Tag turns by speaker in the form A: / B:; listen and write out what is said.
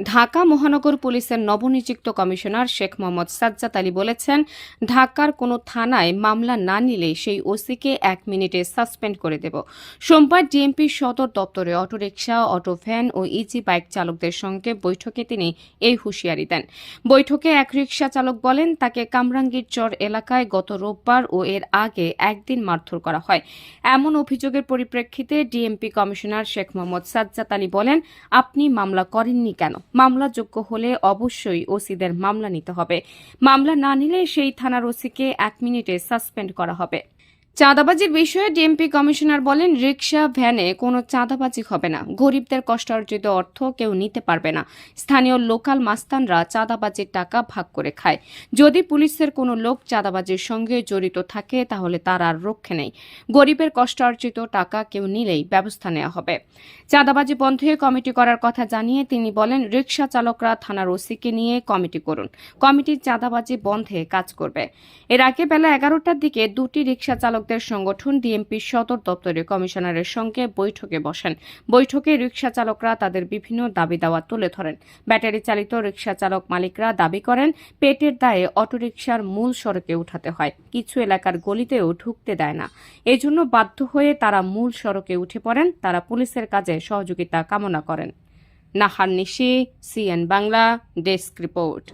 A: ঢাকা মহানগর পুলিশের নবনিযুক্ত কমিশনার শেখ মোহাম্মদ সাজ্জাদ আলী বলেছেন, ঢাকার কোনো থানায় মামলা না নিলে সেই ওসিকে এক মিনিটে সাসপেন্ড করে দেব। সোমবার ডিএমপি সদর দপ্তরে অটোরিকশা অটো ভ্যান ও ইজি বাইক চালকদের সঙ্গে বৈঠকে তিনি এই হুঁশিয়ারি দেন। বৈঠকে এক রিকশা চালক বলেন, তাকে কামরাঙ্গীর চর এলাকায় গত রোববার ও এর আগে একদিন মারধর করা হয়। এমন অভিযোগের পরিপ্রেক্ষিতে ডিএমপি কমিশনার শেখ মোহাম্মদ সাজ্জাদ আলী বলেন, আপনি মামলা করেননি কেন? মামলাযোগ্য হলে অবশ্যই ওসিদের মামলা নিতে হবে। মামলা না নিলে সেই থানার ওসিকে এক মিনিটে সাসপেন্ড করা হবে। চাঁদাবাজির বিষয়ে ডিএমপি কমিশনার বলেন, রিকশা, ভ্যানে কোনো চাঁদাবাজি হবে না। গরিবদের কষ্টার্জিত অর্থ কেউ নিতে পারবে না। স্থানীয় লোকাল মাস্তানরা চাঁদাবাজির টাকা ভাগ করে খায়। যদি পুলিশের কোনো লোক চাঁদাবাজির সঙ্গে জড়িত থাকে, তাহলে তার আর রক্ষে নেই। গরিবের কষ্টার্জিত টাকা কেউ নিলেই ব্যবস্থা নেওয়া হবে। চাঁদাবাজি বন্ধে কমিটি করার কথা জানিয়ে তিনি বলেন, রিকশা চালকরা থানার ওসিকে নিয়ে কমিটি করুন। কমিটির চাঁদাবাজি বন্ধে কাজ করবে। এর আগে বেলা এগারোটার দিকে দুটি রিকশা চালকদের সংগঠন ডিএমপির সদর দপ্তরে কমিশনারের সঙ্গে বৈঠকে বসেন। বৈঠকে রিক্সা চালকরা তাদের বিভিন্ন দাবি দাওয়া তুলে ধরেন। ব্যাটারি চালিত রিক্সা চালক মালিকরা দাবি করেন, পেটের দায়ে অটোরিকশার মূল সড়কে উঠাতে হয়, কিছু এলাকার গলিতেও ঢুকতে দেয় না। এজন্য বাধ্য হয়ে তারা মূল সড়কে উঠে পড়েন, তারা পুলিশের কাজে সহযোগিতা কামনা করেন। Nahar Nishi, CN Bangla, desk report.